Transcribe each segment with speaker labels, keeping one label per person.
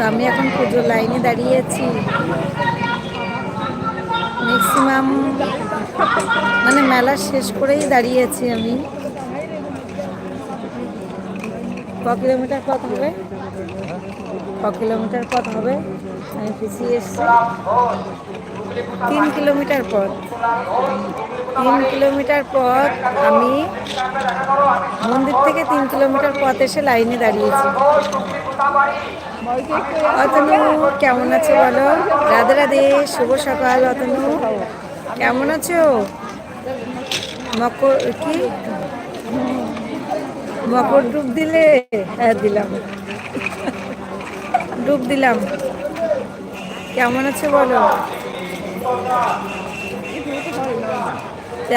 Speaker 1: তো আমি এখন পুজোর লাইনে দাঁড়িয়ে আছি। ম্যাক্সিমাম মানে মেলা শেষ করেই দাঁড়িয়ে আছি আমি। ক কিলোমিটার পথ হবে? ক কিলোমিটার পথ হবে? আমি পিছিয়ে এসছি। তিন কিলোমিটার পথ। তিন কিলোমিটার পথ আমি মন্দির থেকে তিন কিলোমিটার পথ এসে লাইনে দাঁড়িয়েছি। অতনু, কেমন আছো বলো? রাধে রাধে, শুভ সকাল, অতনু। কেমন আছো? মকর, কি? মকর ডুব দিলে? হ্যাঁ দিলাম। ডুব দিলাম। কেমন আছে বলো?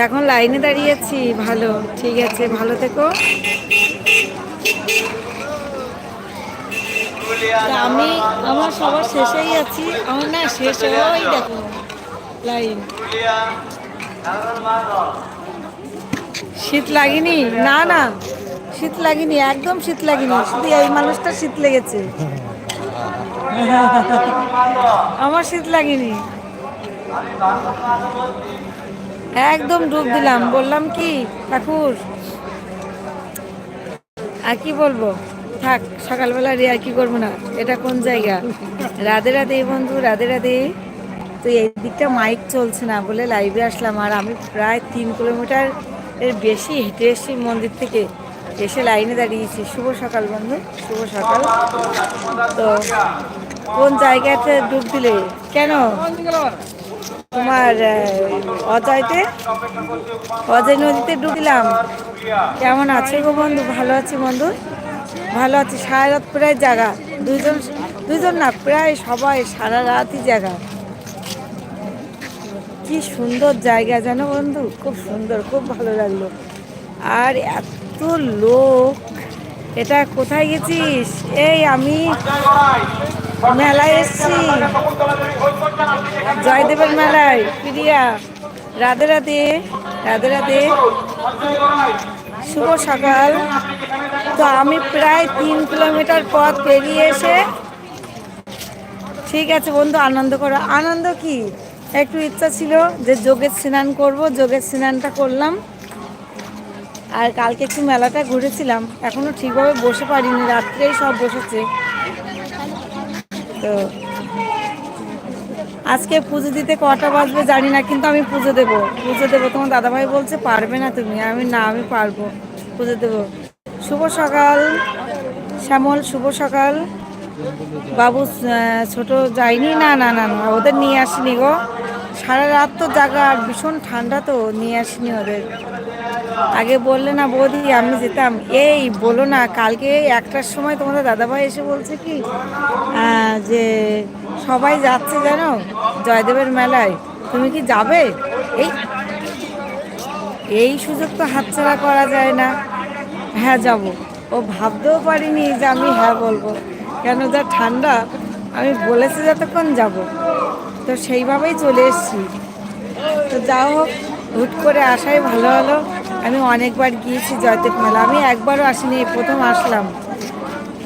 Speaker 1: এখন লাইনে দাঁড়িয়েছি ভালো। ঠিক আছে, ভালো থেকো। আমি আমার সবার শেষেই আছি। আমার না শেষ ওই দেখো লাইন। শীত লাগেনি? না না। শীত লাগেনি, একদম শীত লাগেনি। শুধু এই মানুষটা শীত লেগেছে। আমার শীত লাগেনি। একদম ডুব দিলাম। বললাম কি, ঠাকুর? আর কি বলব? থাক, সকালবেলা রে আর কি করব না? এটা কোন জায়গা? রাধে রাধে বন্ধু, রাধে রাধে। তো এই দিকটা মাইক চলছে না বলে লাইভে আসলাম আর আমি প্রায় তিন কিলোমিটার এর বেশি হেঁটে এসেছি মন্দির থেকে। এসে লাইনে দাঁড়িয়েছি। শুভ সকাল বন্ধু, শুভ সকাল। তো কোন জায়গাতে ডুব দিলে? কেন? তোমার অজয়তে? অজয় নদীতে ডুব দিলাম। কেমন আছে গো বন্ধু? ভালো আছি বন্ধু? ভালো আছি, সারা রাত প্রায় জায়গা দুজন দুজন না, প্রায় সবাই সারা রাতই জায়গা কি সুন্দর জায়গা, জানো বন্ধু? খুব সুন্দর, খুব ভালো লাগল। আর এত লোক। এটা কোথায় গেছিস? এই আমি মেলায় এসছি। জয়দেবের মেলায়। প্রিয়া, রাধে রাধে রাধে রাধে। শুভ সকাল। তো আমি প্রায় তিন কিলোমিটার পথ পেরিয়ে এসে ঠিক আছে বন্ধু, আনন্দ করো। আনন্দ কি? একটু ইচ্ছা ছিল যে যোগের স্নান করব, যোগের স্নানটা করলাম। আর কালকে একটু মেলাটা ঘুরেছিলাম। এখনও ঠিকভাবে বসে পারিনি, রাত্রেই সব বসেছে। তো আজকে পুজো দিতে কটা বাজবে জানি না, কিন্তু আমি পুজো দেবো। পুজো দেবো, তোমার দাদাভাই বলছে পারবে না তুমি। আমি, না, আমি পারব। পুজো দেবো। শুভ সকাল, শ্যামল, শুভ সকাল। বাবু ছোট যায়নি? না না না না, ওদের নিয়ে আসিনি গো। সারা রাত তো জাগা আর ভীষণ ঠান্ডা তো, নিয়ে আসিনি ওদের। আগে বললে না, বৌদি, আমি যেতাম। এই, বলো না, কালকে একটার সময় তোমাদের দাদাভাই এসে বলছে কি যে সবাই যাচ্ছে জানো জয়দেবের মেলায়। তুমি কি যাবে? এই এই সুযোগ তো হাতছাড়া করা যায় না। হ্যাঁ যাব। ও ভাবতেও পারিনি যে আমি হ্যাঁ বলব। কেন যা ঠান্ডা, আমি বলেছি যতক্ষণ যাব। তো সেইভাবেই চলে এসেছি। তো যা হোক, হুট করে আসাই ভালো হলো। আমি অনেকবার গিয়েছি জয়দেব মেলা। আমি একবারও আসিনি প্রথম আসলাম।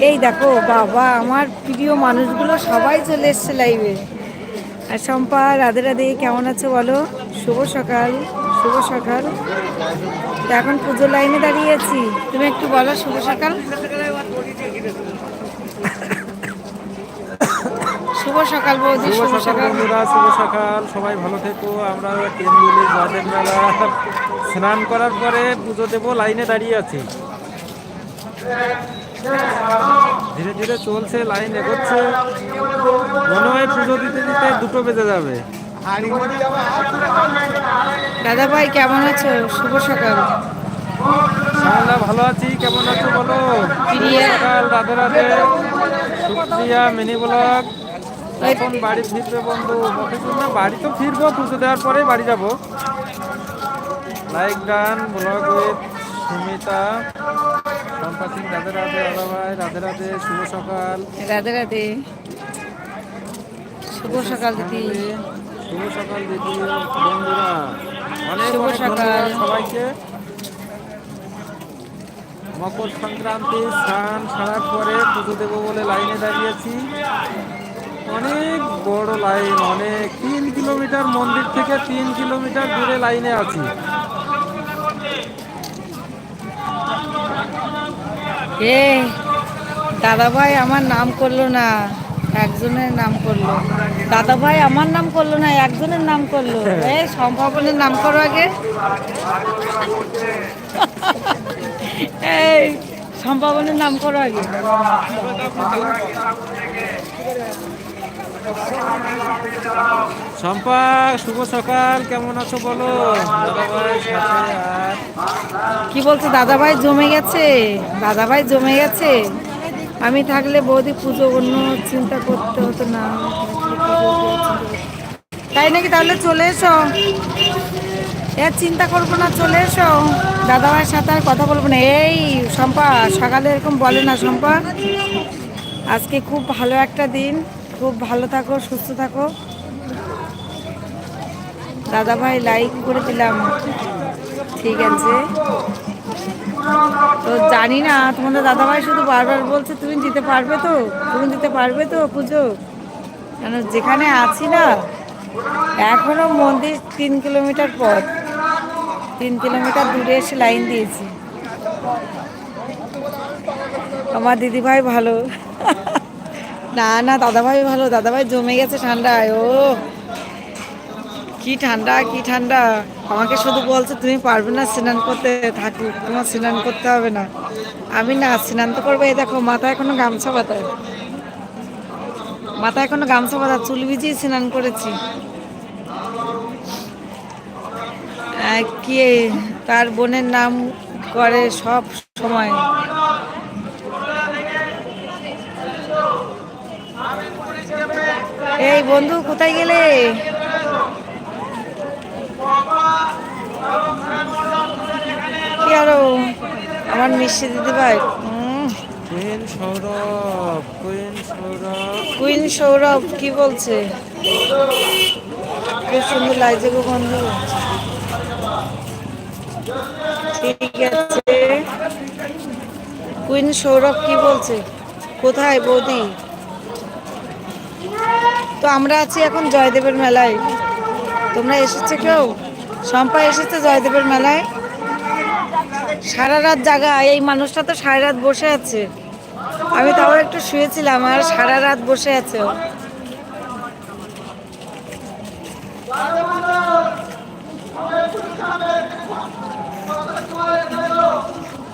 Speaker 1: এই দেখো বাবা আমার প্রিয় মানুষগুলো সবাই চলে এসছে লাইভে আর শম্পা রাধে রাধে কেমন আছো বলো? শুভ সকাল শুভ সকাল। এখন পুজোর লাইনে দাঁড়িয়ে আছি। তুমি একটু বলো শুভ সকাল। শুভ সকাল বৌদি
Speaker 2: শুভ সকাল শুভ সকাল। সবাই ভালো থেকো। আমরা কেন্দ্রুলি জয়দেব মেলা। স্নান করার পরে পুজো দেবো লাইনে দাঁড়িয়ে আছি। ধীরে ধীরে চলছে লাইন এগোচ্ছে। মনে হয় পুজো দিতে দিতে দুটো বেজে যাবে।
Speaker 1: দাদা ভাই কেমন আছো? শুভ সকাল।
Speaker 2: শ্যামলা ভালো আছি। কেমন আছো বলো? সকাল Radhe Radhe. Supriya mini blog. এখন বাড়ি ফিরবে বন্ধু। বাড়ি তো ফিরবো পুজো দেওয়ার পরে বাড়ি যাব। লাইক গান ব্লগ উইথ সুমিতা। শম্পা সিং রাধে রাধে দাদা ভাই রাধে রাধে শুভ সকাল।
Speaker 1: রাধে রাধে। শুভ সকাল দিদি।
Speaker 2: শুভ সকাল দিদি বন্ধুরা। অনেক
Speaker 1: শুভ সকাল।
Speaker 2: সবাইকে। মকর সংক্রান্তি স্নান সারার পরে পুজো দেবো বলে লাইনে দাঁড়িয়েছি। অনেক বড় লাইন অনেক তিন কিলোমিটার মন্দির থেকে তিন কিলোমিটার দূরে লাইনে আছি।
Speaker 1: এ দাদা ভাই আমার নাম করল না, একজনের নাম করল। দাদা ভাই আমার নাম করল না, একজনের নাম করল। এই সম্ভাবনের নাম করো আগে। এই, সম্ভাবনের নাম করো আগে।
Speaker 2: শম্পা শুভ সকাল। কেমন আছো বলো? দাদাভাই
Speaker 1: কি বলছে? দাদা ভাই জমে গেছে? দাদা ভাই জমে গেছে? আমি থাকলে বৌদি পুজো, অন্য চিন্তা করতে হতো না। তাই নাকি তাহলে চলে এসো? এর চিন্তা করব না, চলে এসো। দাদা ভাইয়ের সাথে আর কথা বলব না। এই, শম্পা, সকালে এরকম বলে না, শম্পা। আজকে খুব ভালো একটা দিন। খুব ভালো থাকো, সুস্থ থাকো। দাদা ভাই লাইক করে দিলাম। ঠিক আছে। তো জানি না, তোমাদের দাদাভাই শুধু বারবার বলছে, তুমি দিতে পারবে তো? তুমি দিতে পারবে তো পুজো? কেন যেখানে আছি না, এখনও মন্দির তিন কিলোমিটার পর তিন কিলোমিটার দূরে এসে লাইন দিয়েছি। আমার দিদিভাই ভালো। না না, দাদাভাই ভালো, দাদাভাই জমে গেছে ঠান্ডায়, ও। কি ঠান্ডা কি ঠান্ডা। আমাকে শুধু বলছে, তুমি পারবে না স্নান করতে থাকুক তোমার স্নান করতে হবে না। আমি না, স্নান তো করব, এই দেখো মাথায় এখনও গামছা বাতায় মাথায় এখনও গামছা পাতা, চুল ভিজিয়ে স্নান করেছি। কি তার বোনের নাম করে সব সময়। এই বন্ধু কোথায় গেলে? কি আরও? আমার মিষ্টি দিদি ভাই।
Speaker 2: Queen Sourav queen Sourav
Speaker 1: queen Sourav কি বলছে? খুব সুন্দর লাগছে গো বন্ধু। ঠিক আছে। কুইন সৌরভ কি বলছে? কোথায় বৌদি? তো আমরা আছি এখন জয়দেবের মেলায়। তোমরা এসেছে কেউ? শম্পা এসেছে জয়দেবের মেলায়। সারা রাত জাগা, এই মানুষটা তো সারা রাত বসে আছে। আমি তাও একটু শুয়েছিলাম, আর সারা রাত বসে আছে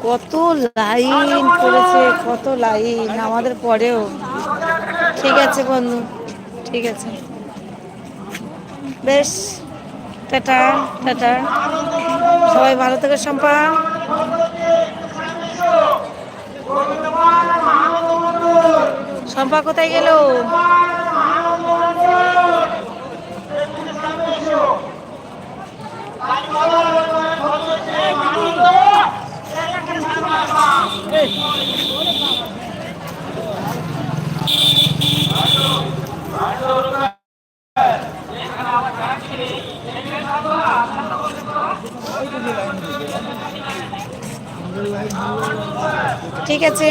Speaker 1: কত লাইন করেছে কত লাইন, আমাদের পরেও। ঠিক আছে বন্ধু। ঠিক আছে। বেশ টাটা টাটা। সবাই ভালো থেকে সম্পা সম্পা কোথায় গেল? ঠিক আছে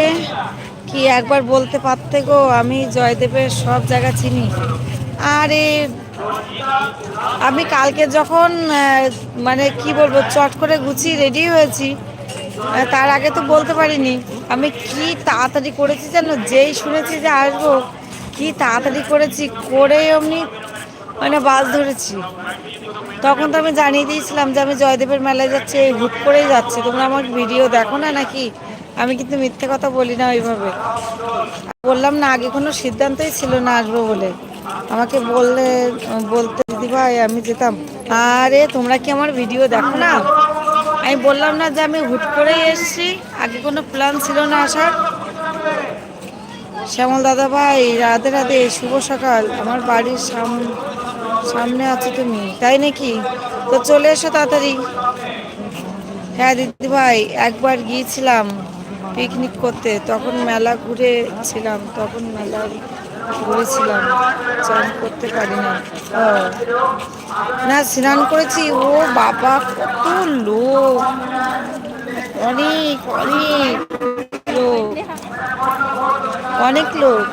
Speaker 1: কি একবার বলতে পারতে গো, আমি জয়দেবের সব জায়গা চিনি। আরে, আমি কালকে যখন মানে কি বলব, চট করে গুছিয়ে রেডি হয়েছি তার আগে তো বলতে পারিনি। আমি কি তাড়াতাড়ি করেছি জানো যেই শুনেছি যে আসব, কি তাড়াতাড়ি করেছি, করে অমনি মানে বাস ধরেছি। তখন তো আমি জানিয়ে দিয়েছিলাম যে আমি জয়দেবের মেলায় যাচ্ছি, এই হুট করেই যাচ্ছি। তোমরা আমার ভিডিও দেখো না নাকি? আমি কিন্তু মিথ্যে কথা বলি না ওইভাবে। বললাম, না, আগে কোনো সিদ্ধান্তই ছিল না আসব বলে। আমাকে বললে, বলতে, দিদি ভাই, আমি যেতাম। আরে, তোমরা কি আমার ভিডিও দেখো না? আমি বললাম, না, যে আমি হুট করেই এসেছি। আগে কোনো প্ল্যান ছিল না আসার। শ্যামল দাদা ভাই, রাধে রাধে, শুভ সকাল। আমার বাড়ির সামনে সামনে আছো তুমি, তাই নাকি? তো চলে এসো তাড়াতাড়ি। হ্যাঁ দিদি ভাই, একবার গিয়েছিলাম। পিকনিক করতে, তখন মেলা ঘুরেছিলাম, তখন মেলা ঘুরেছিলাম চান করতে পারি না ও। না, স্নান করেছি, ও বাবা, কত লোক। অনেক অনেক লোক। অনেক লোক।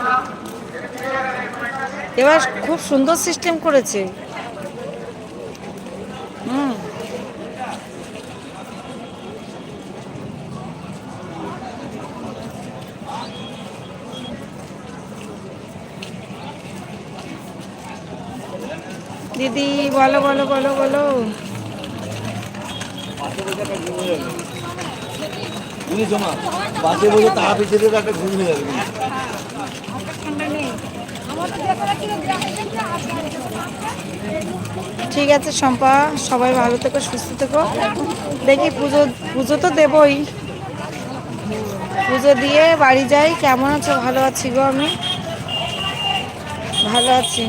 Speaker 1: এবার খুব সুন্দর সিস্টেম করেছে। হুম। দিদি বলো বলো বলো বলো।
Speaker 3: বাসে বসে তাহা পিছিয়ে দেবে একটা ঘুম হয়ে যাবে।
Speaker 1: ঠিক আছে শম্পা সবাই ভালো থেকো সুস্থ থেকো। দেখি পুজো পুজো তো দেবই। পুজো দিয়ে বাড়ি যাই। কেমন আছো? ভালো আছি গো আমি। ভালো আছি।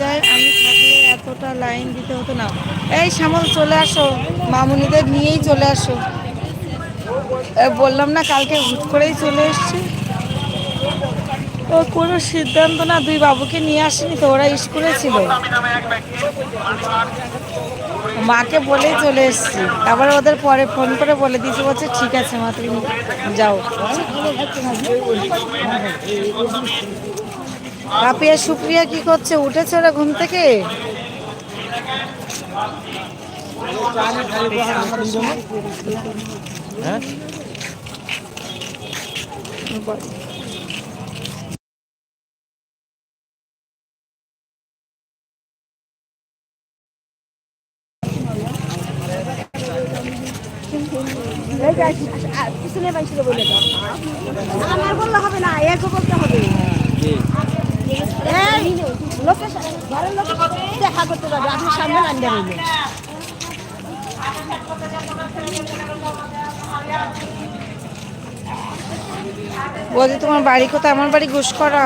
Speaker 1: যাই আমি থাকলে এতটা লাইন দিতে হতো না। এই শ্যামল, চলে আসো। মামুনিদের নিয়েই চলে আসো। বললাম না কালকে হুট করেই চলে এসছি। ও, কোনো সিদ্ধান্ত না, দুই বাবুকে নিয়ে আসেনি তো, ওরা স্কুলে ছিল। মাকে বলেই চলে এসেছি। তারপরে ওদের পরে ফোন করে বলে দিয়েছি, বলছে, ঠিক আছে মা, তুমি যাও। কাপিয়া সুপ্রিয়া কি করছে? উঠেছে ওরা ঘুম থেকে?
Speaker 3: হ্যাঁ
Speaker 4: আমার বললে হবে না একে বলতে হবে এই লোকের সাথে ঘরের লোকের সাথে দেখা করতে পারবে আপনার সামনে আন্ডা রইল
Speaker 1: বলছি, তোমার বাড়ি কোথায়? আমার বাড়ি ঘুষ করা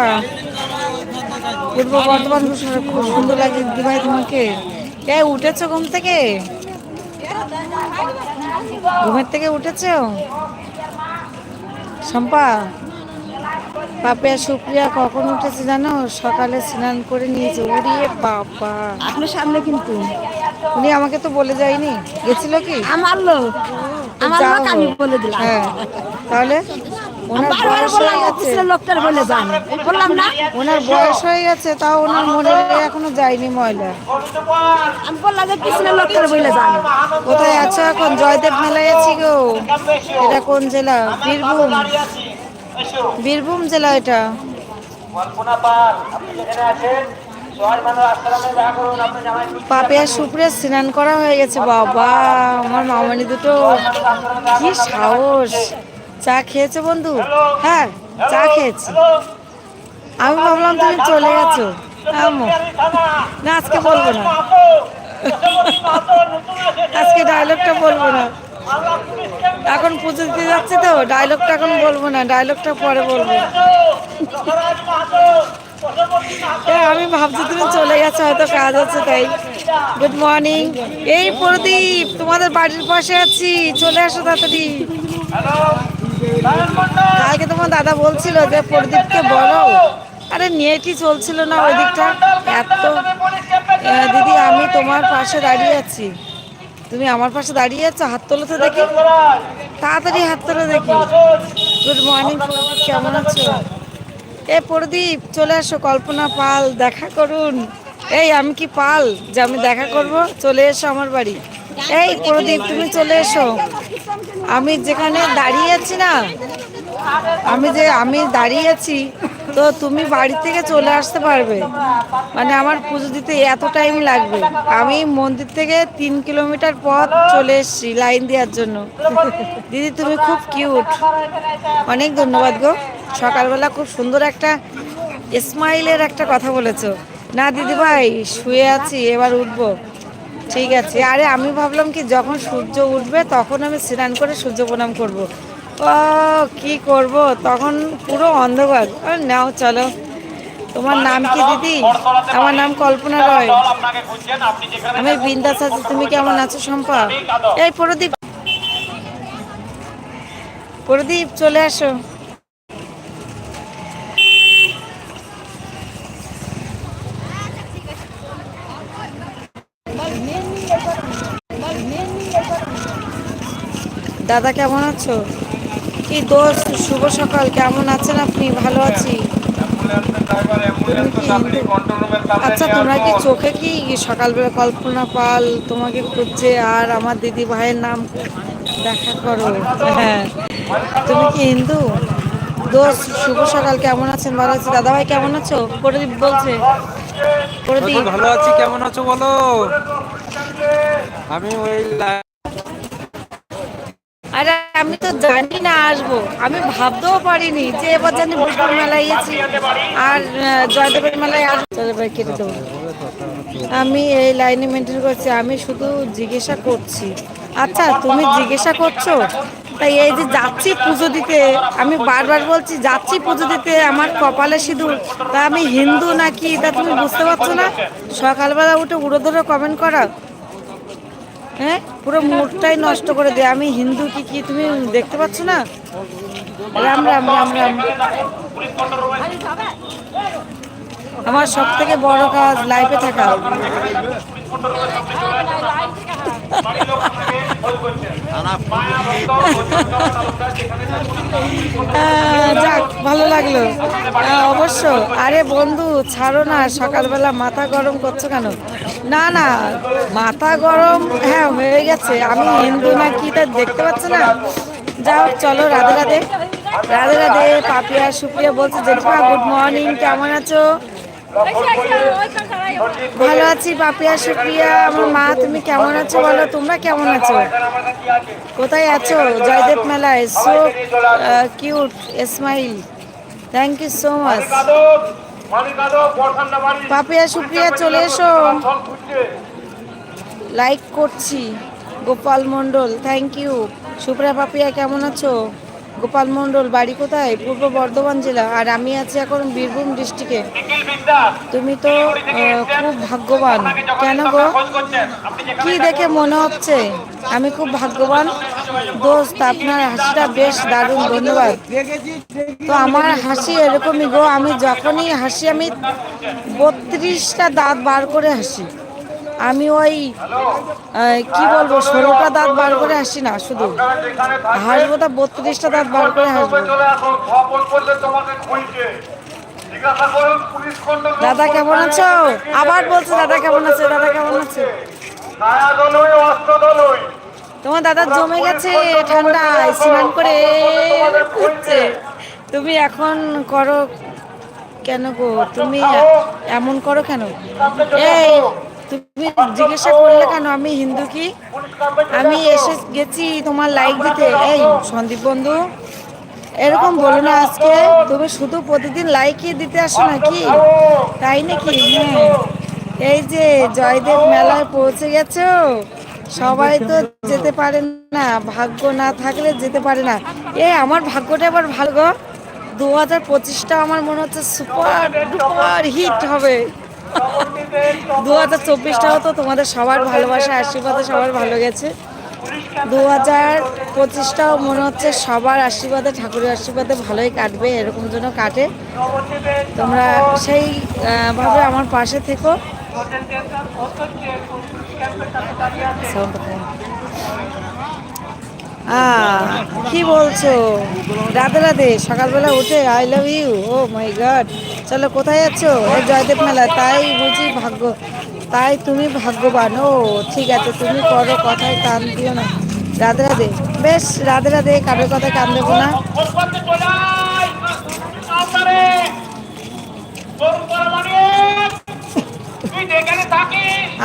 Speaker 1: পূর্ব বর্ধমান ঘুষ করা খুব সুন্দর লাগে দিদি ভাই তোমাকে। এ, উঠেছো ঘুম থেকে? ঘুমের থেকে উঠেছো? শম্পা? পাপিয়া সুপ্রিয়া কখন উঠেছে জানো? সকালে স্নান করে নিয়েছে। উড়িয়ে বাবা।
Speaker 4: আপনার সামনে কিন্তু।
Speaker 1: উনি আমাকে তো বলে যায়নি। গেছিল কি?
Speaker 4: আমার লোক। আমার লোক আমি বলে দিলাম।
Speaker 1: হ্যাঁ। তাহলে ওনার বয়স হয়ে গেছে।
Speaker 4: লোকটার বলে যান। বললাম না
Speaker 1: ওনার বয়স হয়ে গেছে তাও ওনার মনে এখনও যায়নি ময়লা।
Speaker 4: আমি বললাম যে পিছনের লোকটার বলে যান।
Speaker 1: কোথায় আছো এখন? জয়দেব মেলায় আছি গো। এটা কোন জেলা? বীরভূম। বীরভূম জেলা এটা। পাপিয়া সুপ্রে স্নান করা হয়ে গেছে বাবা আমার মামনি দুটো। কি সাহস। চা খেয়েছো বন্ধু? হ্যাঁ চা খেয়েছি। আমি ভাবলাম তুমি চলে গেছো। না আজকে বলব না। আজকে ডায়লগটা বলব না। এখন পুজো দিতে যাচ্ছি তো ডায়লগটা এখন বলব না ডায়লগটা পরে বলব। আমি ভাবছি তুমি চলে গেছো, হয়তো কাজ আছে তাই। গুড মর্নিং এই প্রদীপ, তোমাদের বাড়ির পাশে আছি, চলে আসো তাড়াতাড়ি। কালকে তোমার দাদা বলছিল যে, প্রদীপকে বলো। আরে নেটই চলছিল না ওই দিকটা এত দিদি, আমি তোমার পাশে দাঁড়িয়ে আছি। তুমি আমার পাশে দাঁড়িয়ে আছো, হাত তোলো তো দেখি। তাড়াতাড়ি হাত তোলো দেখি। গুড মর্নিং কেমন আছো? এ প্রদীপ, চলে আসো, কল্পনা পাল, দেখা করুন। এই, আমি কি পাল? যে আমি দেখা করব, চলে এসো আমার বাড়ি। এই, প্রদীপ, তুমি চলে এসো। আমি যেখানে দাঁড়িয়ে আছি না, আমি যে, আমি দাঁড়িয়ে আছি তো তুমি বাড়ি থেকে চলে আসতে পারবে। মানে আমার পুজো দিতে এত টাইম লাগবে। আমি মন্দির থেকে তিন কিলোমিটার পথ চলে এসেছি লাইন দেওয়ার জন্য। দিদি, তুমি খুব কিউট অনেক ধন্যবাদ গো। সকালবেলা খুব সুন্দর একটা স্মাইলের একটা কথা বলেছ। না দিদি ভাই, শুয়ে আছি, এবার উঠবো। ঠিক আছে। আরে আমি ভাবলাম কি, যখন সূর্য উঠবে, তখন আমি স্নান করে সূর্য প্রণাম করব। ও কি করব? তখন পুরো অন্ধকার। নাও, চলো। তোমার নাম কি, দিদি? আমার নাম কল্পনা রয়। আমি বিন্দাস আছি। তুমি কেমন আছো, শম্পা? এই, প্রদীপ। প্রদীপ, চলে আসো। দাদা, কেমন আছো? কি দোষ শুভ সকাল। কেমন আছেন আপনি? ভালো আছি? আচ্ছা তোমরা কি চোখে কি সকালবেলা কল্পনা পাল তোমাকে খুঁজছে আর আমার দিদি ভাইয়ের নাম দেখা করো? হ্যাঁ। তুমি কি হিন্দু? দোষ শুভ সকাল। কেমন আছেন? ভালো আছি। দাদা ভাই কেমন আছো? প্রদীপ বলছে। প্রদীপ
Speaker 2: ভালো আছি। কেমন আছো বলো? আমি ওই
Speaker 1: আমি তো জানি না আসব। আমি ভাবতেও পারিনি যে এবার জানি বুধবার মেলায় গেছি আর জয়দেবের মেলায় চলো ভাই কেটে দেবো। আমি এই লাইনে মেনটেন করছি, আমি শুধু জিজ্ঞাসা করছি। আচ্ছা তুমি জিজ্ঞাসা করছ? তাই এই যে যাচ্ছি পুজো দিতে, আমি বারবার বলছি যাচ্ছি পুজো দিতে, আমার কপালে সিঁদুর। তা আমি হিন্দু নাকি? তা তুমি বুঝতে পারছ না? সকালবেলা উঠে উড়ো ধরে কমেন্ট করা হ্যাঁ? পুরো মুডটাই নষ্ট করে দেয় আমি হিন্দু কি কি তুমি দেখতে পাচ্ছ না? রাম রাম রাম রাম। আমার সব থেকে বড় কাজ লাইফে থাকা। যাক, ভালো লাগল। অবশ্য, আরে বন্ধু, ছাড়ো না, সকালবেলা মাথা গরম করছ কেন? না না, মাথা গরম হ্যাঁ হয়ে গেছে। আমি হিন্দু না কি তা দেখতে পাচ্ছ না? যাও, চলো, রাধে রাধে। রাধে রাধে, পাপিয়া, সুপ্রিয়া বলছে, জেঠিমা গুড মর্নিং কেমন আছো? ভালো আছি পাপিয়া সুপ্রিয়া, আমার মা, তুমি কেমন আছো বলো? তোমরা কেমন আছো? কোথায় আছো? জয়দেব মেলায় so cute smile thank you so much Papiya Supriya, চলে এসো। লাইক করছি, গোপাল মণ্ডল থ্যাংক ইউ সুপ্রিয়া পাপিয়া কেমন আছো? গোপাল মণ্ডল, বাড়ি কোথায়? পূর্ব বর্ধমান জেলা। আর আমি আছি এখন বীরভূম ডিস্ট্রিক্টে। তুমি তো খুব ভাগ্যবান। কেন গো? কি দেখে মনে হচ্ছে? আমি খুব ভাগ্যবান। দোস্ত, আপনার হাসিটা বেশ দারুণ, ধন্যবাদ। তো আমার হাসি এরকমই গো, আমি যখনই হাসি, আমি বত্রিশটা দাঁত বার করে হাসি। আমি ওই কি বলব, ষোলোটা দাঁত বার করে হাসি না, শুধু। হাসবো তা বত্রিশটা দাঁত বার করে হাসবো। দাদা, কেমন আছো? আবার বলছে, দাদা, কেমন আছে? দাদা, কেমন আছে? তোমার দাদা জমে গেছে ঠান্ডায়, স্নান করে উঠছে। তুমি এখন করো কেন গো? তুমি এমন করো কেন? এই তুমি জিজ্ঞাসা করলে কেন? আমি হিন্দু কি? আমি এসে গেছি তোমার লাইক দিতে। এই, সন্দীপ বন্ধু, এরকম বলো না আজকে। তুমি শুধু প্রতিদিন লাইকই দিতে আসো নাকি? তাই নাকি? হ্যাঁ। এই যে জয়দেব মেলায় পৌঁছে গেছো। সবাই তো যেতে পারে না, ভাগ্য না থাকলে যেতে পারে না। এ, আমার ভাগ্যটা এবার ভালো গো। দু হাজার পঁচিশটা আমার মনে হচ্ছে সুপার হিট হবে। দু হাজার চব্বিশটাও তো তোমাদের সবার ভালোবাসা আশীর্বাদে সবার ভালো গেছে। দু হাজার পঁচিশটাও মনে হচ্ছে সবার আশীর্বাদে ঠাকুরের আশীর্বাদে ভালোই কাটবে এরকম যেন কাটে। তোমরা সেই ভাবে আমার পাশে থেকো। কি বলছো? রাধে রাধে, সকালবেলা উঠে I love you oh my god চলো, কোথায় আছো? জয়দেব মেলা, তাই বুঝি ভাগ্য, তাই তুমি ভাগ্যবান। ও, ঠিক আছে, তুমি করো কথায় কান দিও না। রাধে রাধে, বেশ, রাধে রাধে, কারোর কথায় কান দেবো না।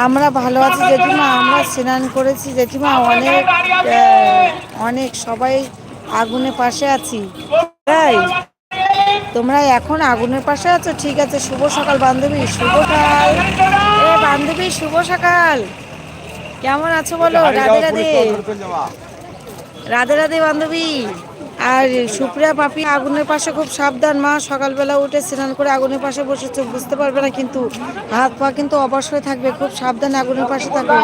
Speaker 1: আমরা ভালো আছি জেঠিমা আমরা স্নান করেছি জেঠিমা অনেক অনেক সবাই আগুনের পাশে আছি। তাই তোমরা এখন আগুনের পাশে আছো? ঠিক আছে শুভ সকাল বান্ধবী শুভ সকাল। এ বান্ধবী শুভ সকাল। কেমন আছো বলো? রাধে রাধে। রাধে রাধে বান্ধবী। আর সুপ্রিয়া পাপি আগুনের পাশে খুব সাবধান, মা। সকালবেলা উঠে স্নান করে আগুনের পাশে বসে বসেছে, বুঝতে পারবে না কিন্তু হাত পা কিন্তু অবশ্যই থাকবে, খুব সাবধানে আগুনের পাশে থাকবে।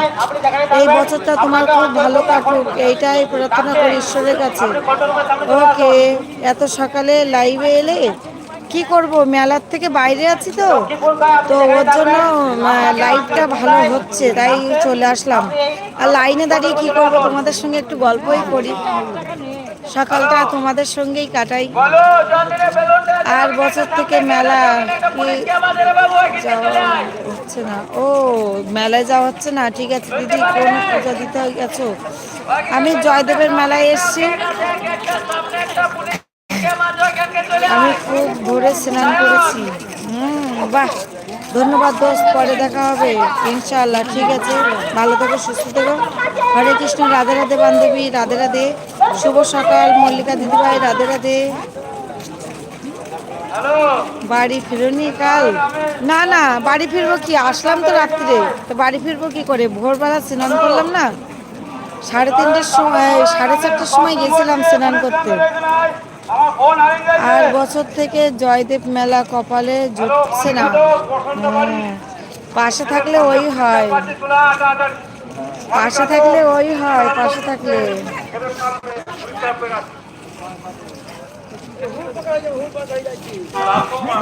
Speaker 1: এই বছরটা তোমার খুব ভালো কাটুক, এইটাই প্রার্থনা করি ঈশ্বরের কাছে। ওকে, এত সকালে লাইভে এলে কি করব? মেলার থেকে বাইরে আছি তো তো ওর জন্য লাইটটা ভালো হচ্ছে, তাই চলে আসলাম। আর লাইনে দাঁড়িয়ে কি করব? তোমাদের সঙ্গে একটু গল্পই করি। সকালটা তোমাদের সঙ্গেই কাটাই। আর বছর থেকে মেলা যাওয়া হচ্ছে না। ও মেলায় যাওয়া হচ্ছে না। ঠিক আছে দিদি কোন পূজা দিতে গেছো? আমি জয়দেবের মেলায় এসেছি। আমি খুব ভোরে স্নান করেছি। হুম বাহ। ধন্যবাদ দোস্ত পরে দেখা হবে। ইনশাআল্লাহ ঠিক আছে। ভালো থেকো সুস্থ থেকো। হরে কৃষ্ণ রাধে রাধে বান্ধবী রাধে রাধে। শুভ সকাল মল্লিকা দিদিভাই রাধে রাধে। বাড়ি ফিরনি কাল? না না বাড়ি ফিরবো কি? আসলাম তো রাত্রে। তো বাড়ি ফিরবো কি করে? ভোরবেলা স্নান করলাম না? সাড়ে তিনটের সময় সাড়ে চারটের সময় গেছিলাম স্নান করতে। আর বছর থেকে জয়দেব মেলা কপালে জুটছে না। হ্যাঁ, পাশে থাকলে ওই হয়। পাশে থাকলে ওই হয় পাশে থাকলে।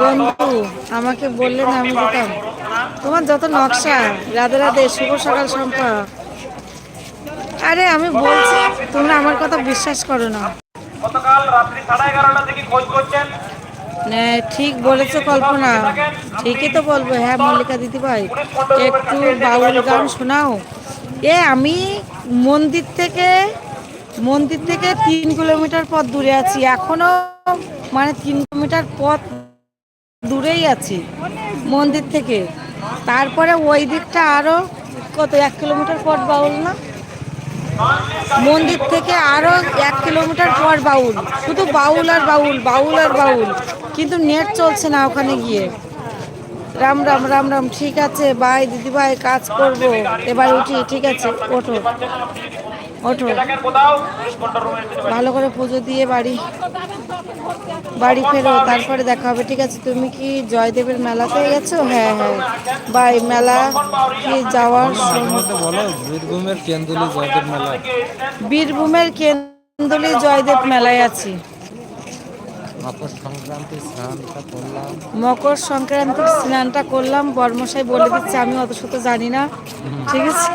Speaker 1: বন্ধু আমাকে বললে না আমি দিতাম তোমার যত নকশা রাধে রাধে শুভ সকাল শম্পা আরে আমি বলছি তোমরা আমার কথা বিশ্বাস করো না, ঠিক বলেছ কল্পনা। ঠিকই তো বলব। হ্যাঁ মল্লিকা দিদি ভাই একটু বাউল গান শোনাও। এ আমি মন্দির থেকে মন্দির থেকে তিন কিলোমিটার পথ দূরে আছি। এখনও মানে তিন কিলোমিটার পথ দূরেই আছি মন্দির থেকে। তারপরে ওই দিকটা আরও কত, এক কিলোমিটার পথ বাউল না? মন্দির থেকে আরও এক কিলোমিটার পর বাউল। শুধু বাউল আর বাউল বাউল আর বাউল। কিন্তু নেট চলছে না ওখানে গিয়ে। রাম রাম রাম রাম, ঠিক আছে, বাই দিদি ভাই কাজ করব। এবার উঠি, ঠিক আছে, ওঠো। ওঠো ভালো করে পুজো দিয়ে বাড়ি। বাড়ি ফেরো তারপরে দেখা হবে। ঠিক আছে তুমি কি জয়দেবের মেলাতে গেছো? হ্যাঁ হ্যাঁ। বাই মেলা কি যাওয়ার
Speaker 2: বলো বীরভূমের কেন্দ্রে জয়দেব মেলা।
Speaker 1: বীরভূমের কেন্দ্রলি জয়দেব মেলায় আছি।
Speaker 2: মকর সংক্রান্তি স্নানটা করলাম।
Speaker 1: মকর সংক্রান্তির স্নানটা করলাম, বর্মশাই বলে দিচ্ছে, আমি অত শত জানি না। ঠিক আছে?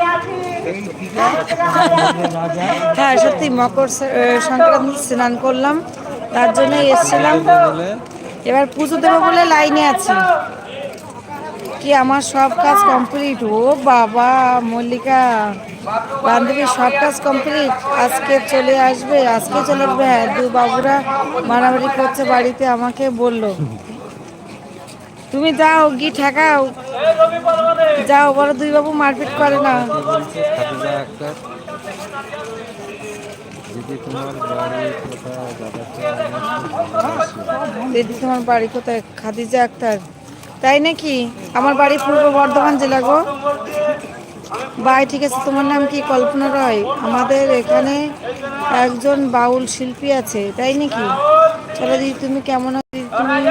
Speaker 1: হ্যাঁ সত্যি মকর সংক্রান্তির স্নান করলাম, তার জন্য এসেছিলাম। এবার পুজো দেবো বলে লাইনে আছি। কি আমার সব কাজ কমপ্লিট ও বাবা, মল্লিকা। বান্ধবী সব কাজ কমপ্লিট আজকে চলে আসবে, আজকে চলে আসবে। হ্যাঁ দু বাবুরা মারামারি করছে বাড়িতে, আমাকে বলল। তুমি যাও গি ঠেকাও। যাও বড় দুই বাবু মারপিট করে না।
Speaker 2: দিদি, তোমার বাড়ি কোথায়?
Speaker 1: খাদিজা আক্তার। তাই নাকি? আমার বাড়ি পূর্ব বর্ধমান জেলা গো। বাই ঠিক আছে, তোমার নাম কি কল্পনা রয়? আমাদের এখানে একজন বাউল শিল্পী আছে, তাই নাকি? চলো দিদি, তুমি কেমন তুমি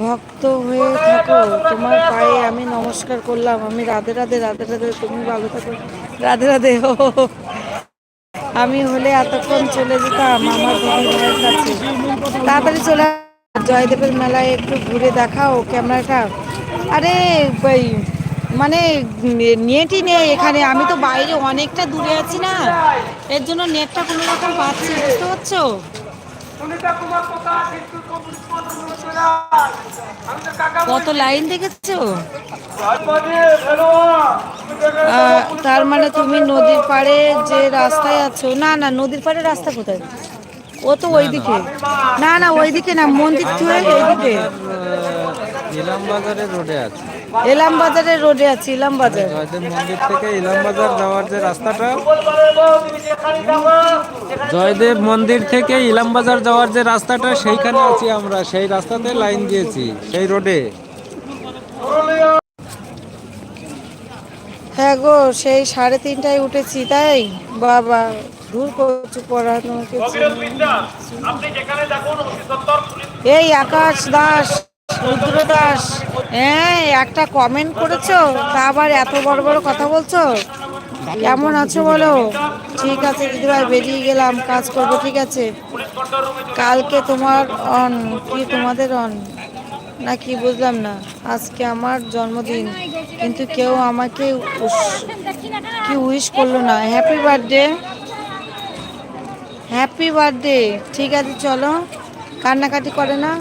Speaker 1: ভক্ত হয়ে থাকো। তোমার পায়ে আমি নমস্কার করলাম। আমি রাধে রাধে রাধে রাধে, তুমি ভালো থাকো। রাধে রাধে ও আমি হলে এতক্ষণ চলে যেতাম আমার ভাইয়ের কাছে। তাড়াতাড়ি চলে। জয়দেবের মেলায় একটু ঘুরে দেখাও, ক্যামেরাটা। আরে, ওই মানে নেটই নেই এখানে। আমি তো বাইরে অনেকটা দূরে আছি না। এর জন্য নেটটা কোনো রকম পাচ্ছি বুঝতে পারছ? কত লাইন দেখেছ? তার মানে তুমি নদীর পাড়ে যে রাস্তায় আছো না না নদীর পাড়ে রাস্তা কোথায়? ও তো ওইদিকে। না না ওইদিকে না মন্দির থেকে এইদিকে
Speaker 2: ইলাম বাজারের রোডে আছে।
Speaker 1: এলাম বাজারের রোডে আছে ইলাম বাজার
Speaker 2: জয়দেব মন্দির থেকে ইলাম বাজার যাওয়ার যে রাস্তাটা জয়দেব মন্দির থেকে ইলাম বাজার যাওয়ার যে রাস্তাটা সেইখানে আছি আমরা সেই রাস্তাতে লাইন দিয়েছি সেই রোডে।
Speaker 1: হ্যাঁ গো সেই সাড়ে তিনটায় উঠেছি তাই? বাবা দূর করছু পড়ানো কিছু।
Speaker 5: আপনি যেখানে দেখুন অধিদপ্তর পুলিশ
Speaker 1: এই আকাশ দাস। রুদ্র দাস। হ্যাঁ একটা কমেন্ট করেছ? তা আবার এত বড় বড় কথা বলছো? কেমন আছো বলো? ঠিক আছে দিদিভাই বেরিয়ে গেলাম, কাজ করব, ঠিক আছে। কালকে তোমার অন, কি তোমাদের অন? না কি বুঝলাম না, আজকে আমার জন্মদিন, কিন্তু কেউ আমাকে কি উইশ করল না। হ্যাপি বার্থডে হ্যাপি বার্থডে ঠিক আছে, চলো। কান্নাকাটি করে না?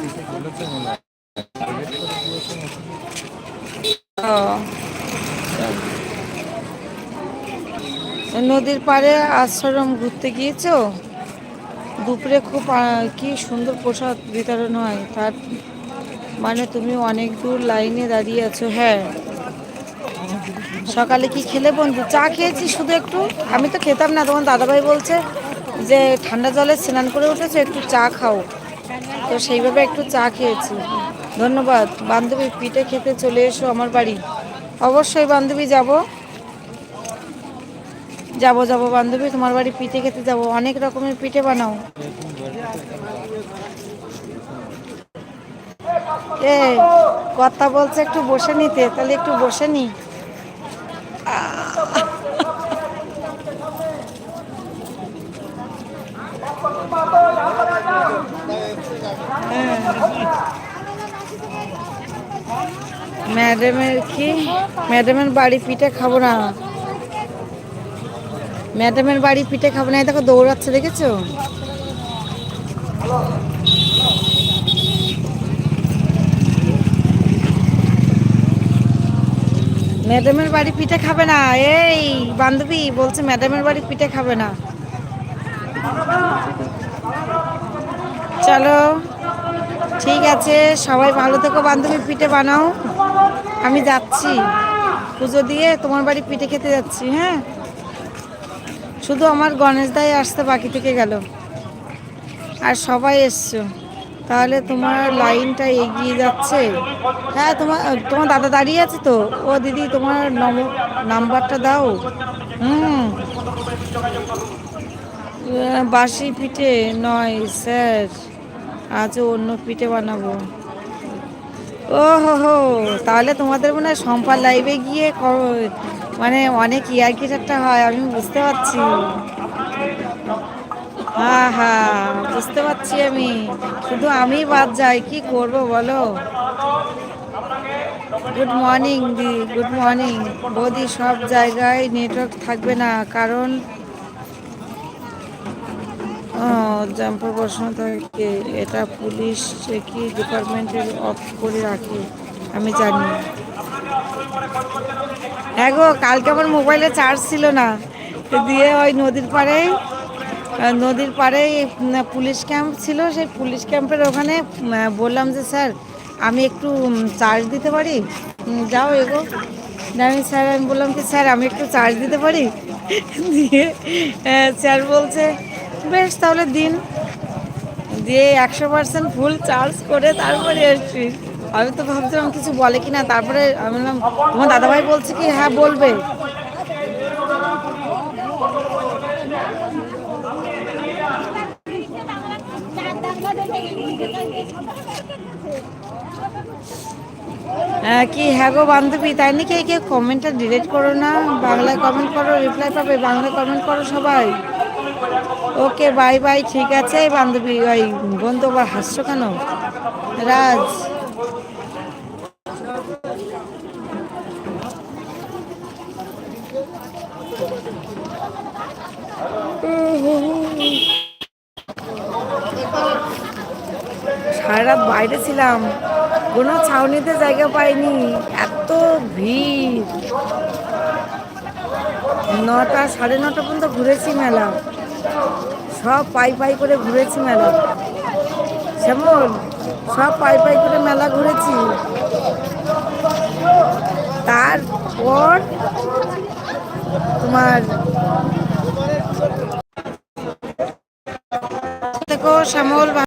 Speaker 1: নদীর পাড়ে আশ্রম ঘুরতে গিয়েছো? দুপুরে খুব কি সুন্দর প্রসাদ বিতরণ হয়। তার মানে তুমি অনেক দূর লাইনে দাঁড়িয়ে আছো হ্যাঁ। সকালে কি খেলে বন্ধু? চা খেয়েছি শুধু একটু। আমি তো খেতাম না, তোমার দাদাভাই বলছে যে ঠান্ডা জলে স্নান করে উঠেছে, একটু চা খাও। তো সেইভাবে একটু চা খেয়েছি। ধন্যবাদ। বান্ধবী পিঠে খেতে চলে এসো আমার বাড়ি। অবশ্যই বান্ধবী যাব। যাব যাব বান্ধবী, তোমার বাড়ি পিঠে খেতে যাব। অনেক রকমের পিঠে বানাও। এ, কথা বলছে একটু বসে নিতে, তাহলে একটু বসে নি। ম্যাডামের কি? ম্যাডামের বাড়ি পিঠে খাব না। ম্যাডামের বাড়ি পিঠে খাব না। দেখো দৌড়াচ্ছে, দেখেছ? ম্যাডামের বাড়ি পিঠে খাবে না। এই, বান্ধবী, বলছে ম্যাডামের বাড়ি পিঠে খাবে না। চলো, ঠিক আছে, সবাই ভালো থেকো, বান্ধবী, পিঠে বানাও। আমি যাচ্ছি। পুজো দিয়ে তোমার বাড়ি পিঠে খেতে যাচ্ছি হ্যাঁ? শুধু আমার গণেশ দাই আসতে বাকি থেকে গেল। আর সবাই এসছো। তাহলে তোমার লাইনটা এগিয়ে যাচ্ছে। হ্যাঁ তোমার তোমার দাদা দাঁড়িয়ে আছে তো? ও দিদি, তোমার নম, নাম্বারটা দাও। হুম। বাসি পিঠে নয়, স্যার। আজ অন্য পিঠে বানাবো। ও হো হো তাহলে তোমাদের মনে হয় সম্পার লাইভে গিয়ে মানে অনেক ইয়ার্কি ঠাট্টা হয়, আমি বুঝতে পারছি। হ্যাঁ হ্যাঁ বুঝতে পারছি আমি। শুধু আমি বাদ যাই, কি করব বলো? গুড মর্নিং দি গুড মর্নিং বৌদি, সব জায়গায় নেটওয়ার্ক থাকবে না, কারণ জাম্পার বসানো থাকে এটা পুলিশ কি ডিপার্টমেন্টের অফ করে রাখে আমি জানি। হ্যাঁ গো কালকে আমার মোবাইলে চার্জ ছিল না। দিয়ে ওই নদীর আহ, নদীর পাড়েই পুলিশ ক্যাম্প ছিল সেই পুলিশ ক্যাম্পের ওখানে বললাম যে স্যার আমি একটু চার্জ দিতে পারি? যাও এগো। আমি স্যার আমি বললাম কি স্যার আমি একটু চার্জ দিতে পারি? দিয়ে স্যার বলছে বেশ তাহলে দিন। দিয়ে একশো পার্সেন্ট ফুল চার্জ করে তারপরে এসছি আমি তো ভাবছিলাম কিছু বলে কি না তারপরে আমি বললাম তোমার দাদাভাই বলছে কি হ্যাঁ বলবে। হ্যাঁ, কি হ্যাঁ গো বান্ধবী তাই নাকি কেউ কমেন্টটা ডিলিট করো না? বাংলায় কমেন্ট করো রিপ্লাই পাবে বাংলায় কমেন্ট করো সবাই। ওকে বাই বাই ঠিক আছে। বান্ধবী, ওই বন্ধু আবার হাসছো কেন? রাজ। সারা বাইরে ছিলাম। কোনো ছাউনিতে জায়গা পাইনি। এত ভিড়। নটা, সাড়ে নটা পর্যন্ত ঘুরেছি মেলা। সব পাই পাই করে ঘুরেছি মেলা। শ্যামল সব পাই পাই করে মেলা ঘুরেছি। তারপর তোমার শ্যামল